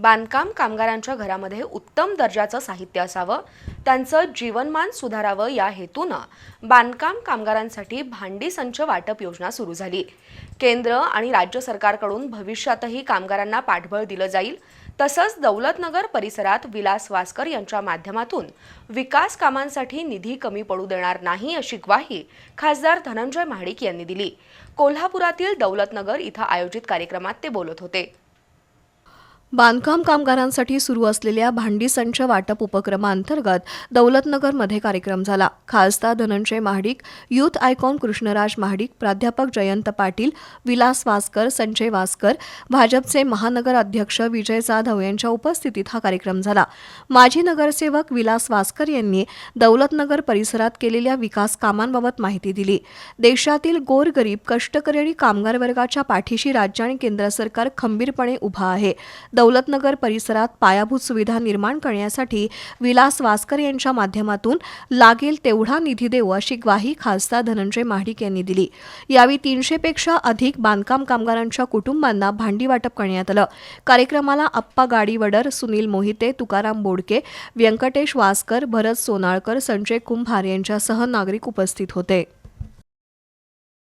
बांधकाम कामगारांच्या घरामध्ये उत्तम दर्जाचं साहित्य असावं त्यांचं जीवनमान सुधारावं या हेतूनं बांधकाम कामगारांसाठी भांडी संच वाटप योजना सुरू झाली. केंद्र आणि राज्य सरकारकडून भविष्यातही कामगारांना पाठबळ दिलं जाईल. तसंच दौलतनगर परिसरात विलास वासकर यांच्या माध्यमातून विकास कामांसाठी निधी कमी पडू देणार नाही अशी ग्वाही खासदार धनंजय महाडिक यांनी दिली. कोल्हापुरातील दौलतनगर इथं आयोजित कार्यक्रमात ते बोलत होते. बांधकाम कामगारांसाठी सुरू असलेल्या भांडी संच वाटप उपक्रमाअंतर्गत दौलतनगरमध्ये कार्यक्रम झाला. खासदार धनंजय महाडिक युथ आयकॉन कृष्णराज महाडिक प्राध्यापक जयंत पाटील विलास वासकर संजय वासकर भाजपचे महानगर अध्यक्ष विजय जाधव यांच्या उपस्थितीत हा कार्यक्रम झाला. माजी नगरसेवक विलास वासकर यांनी दौलतनगर परिसरात केलेल्या विकास कामांबाबत माहिती दिली. देशातील गोरगरीब कष्टकरी आणि कामगार वर्गाच्या पाठीशी राज्य आणि केंद्र सरकार खंबीरपणे उभा आहे. दौलतनगर परिसरात पायाभूत सुविधा निर्माण करण्यासाठी विलास वासकर यांच्या माध्यमातून लागेल तेवढा निधी देऊ अशी ग्वाही खासदार धनंजय महाडिक यांनी दिली. यावेळी तीनशेपेक्षा अधिक बांधकाम कामगारांच्या कुटुंबांना भांडी वाटप करण्यात आलं. कार्यक्रमाला अप्पा गाडीवडर सुनील मोहिते तुकाराम बोडके व्यंकटेश वासकर भरत सोनाळकर संजय कुंभार यांच्यासह नागरिक उपस्थित होते.